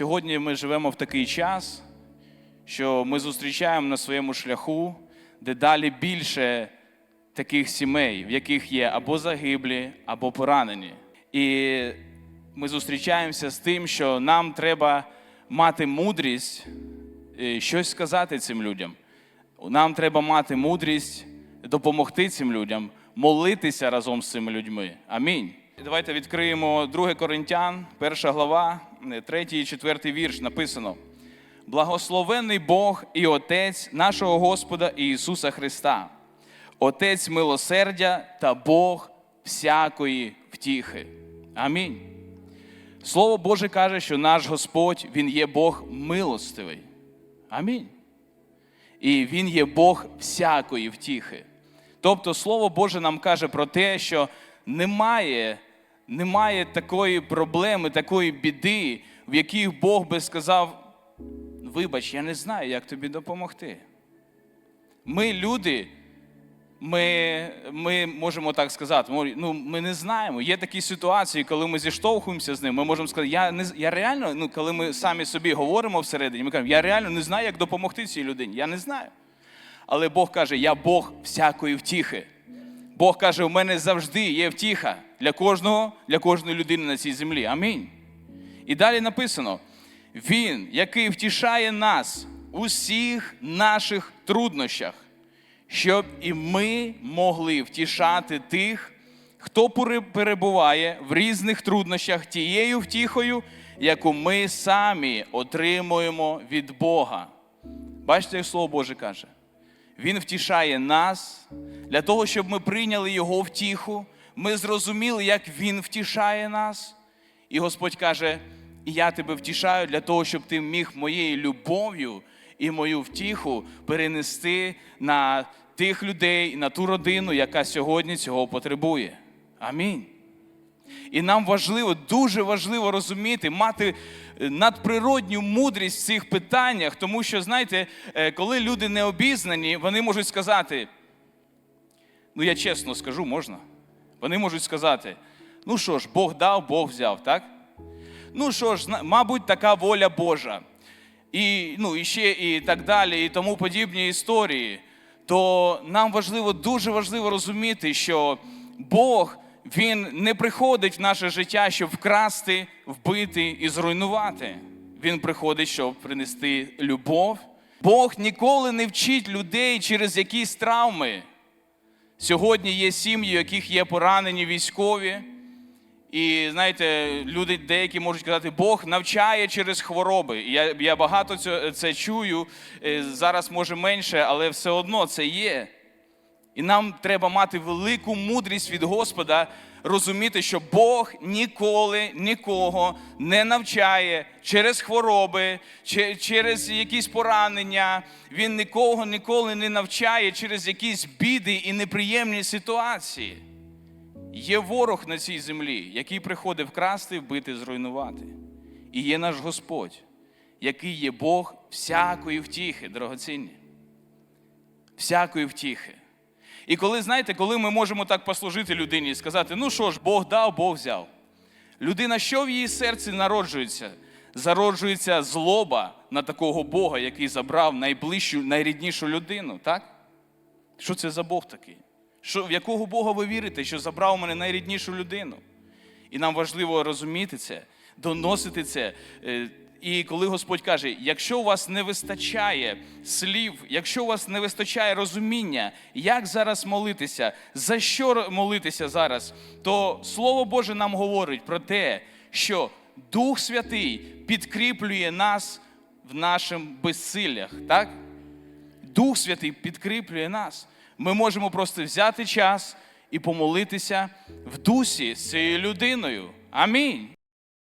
Сьогодні ми живемо в такий час, що ми зустрічаємо на своєму шляху дедалі більше таких сімей, в яких є або загиблі, або поранені. І ми зустрічаємося з тим, що нам треба мати мудрість е, щось сказати цим людям. Нам треба мати мудрість допомогти цим людям, молитися разом з цими людьми. Амінь. Давайте відкриємо 2 Коринтян, перша глава, 3 і 4 вірш написано. Благословенний Бог і Отець нашого Господа Ісуса Христа, Отець милосердя та Бог всякої втіхи. Амінь. Слово Боже каже, що наш Господь, Він є Бог милостивий. Амінь. І Він є Бог всякої втіхи. Тобто, Слово Боже нам каже про те, що немає, немає такої проблеми, такої біди, в якій Бог би сказав: вибач, я не знаю, як тобі допомогти. Ми, люди, ми, ми можемо так сказати, ну, ми не знаємо. Є такі ситуації, коли ми зіштовхуємося з ним, ми можемо сказати, я, не, я реально, ну, коли ми самі собі говоримо всередині, ми кажемо, я реально не знаю, як допомогти цій людині. Я не знаю. Але Бог каже, я Бог всякої втіхи. Бог каже, у мене завжди є втіха для кожного, для кожної людини на цій землі. Амінь. І далі написано: Він, який втішає нас у всіх наших труднощах, щоб і ми могли втішати тих, хто перебуває в різних труднощах тією втіхою, яку ми самі отримуємо від Бога. Бачите, як Слово Боже каже. Він втішає нас для того, щоб ми прийняли Його втіху. Ми зрозуміли, як Він втішає нас. І Господь каже: я тебе втішаю для того, щоб ти міг моєю любов'ю і мою втіху перенести на тих людей, на ту родину, яка сьогодні цього потребує. Амінь. І нам важливо, дуже важливо розуміти, мати е, надприродню мудрість в цих питаннях, тому що, знаєте, е, коли люди не обізнані, вони можуть сказати, ну я чесно скажу, можна. Вони можуть сказати: ну що ж, Бог дав, Бог взяв, так? Ну що ж, мабуть, така воля Божа. І, ну, і ще і так далі, і тому подібні історії. То нам важливо, дуже важливо розуміти, що Бог Він не приходить в наше життя, щоб вкрасти, вбити і зруйнувати. Він приходить, щоб принести любов. Бог ніколи не вчить людей через якісь травми. Сьогодні є сім'ї, у яких є поранені військові. І знаєте, люди деякі можуть казати, Бог навчає через хвороби. Я, я багато це, це чую. е, Зараз може менше, але все одно це є. І нам треба мати велику мудрість від Господа, розуміти, що Бог ніколи нікого не навчає через хвороби, через якісь поранення. Він нікого ніколи не навчає через якісь біди і неприємні ситуації. Є ворог на цій землі, який приходить вкрасти, вбити, зруйнувати. І є наш Господь, який є Бог всякої втіхи, дорогоцінні. Всякої втіхи. І коли, знаєте, коли ми можемо так послужити людині і сказати, ну що ж, Бог дав, Бог взяв. Людина, що в її серці народжується? Зароджується злоба на такого Бога, який забрав найближчу, найріднішу людину, так? Що це за Бог такий? Що, в якого Бога ви вірите, що забрав у мене найріднішу людину? І нам важливо розуміти це, доносити це. І коли Господь каже, якщо у вас не вистачає слів, якщо у вас не вистачає розуміння, як зараз молитися, за що молитися зараз, то Слово Боже нам говорить про те, що Дух Святий підкріплює нас в нашим безсиллях. Так? Дух Святий підкріплює нас. Ми можемо просто взяти час і помолитися в дусі з цією людиною. Амінь.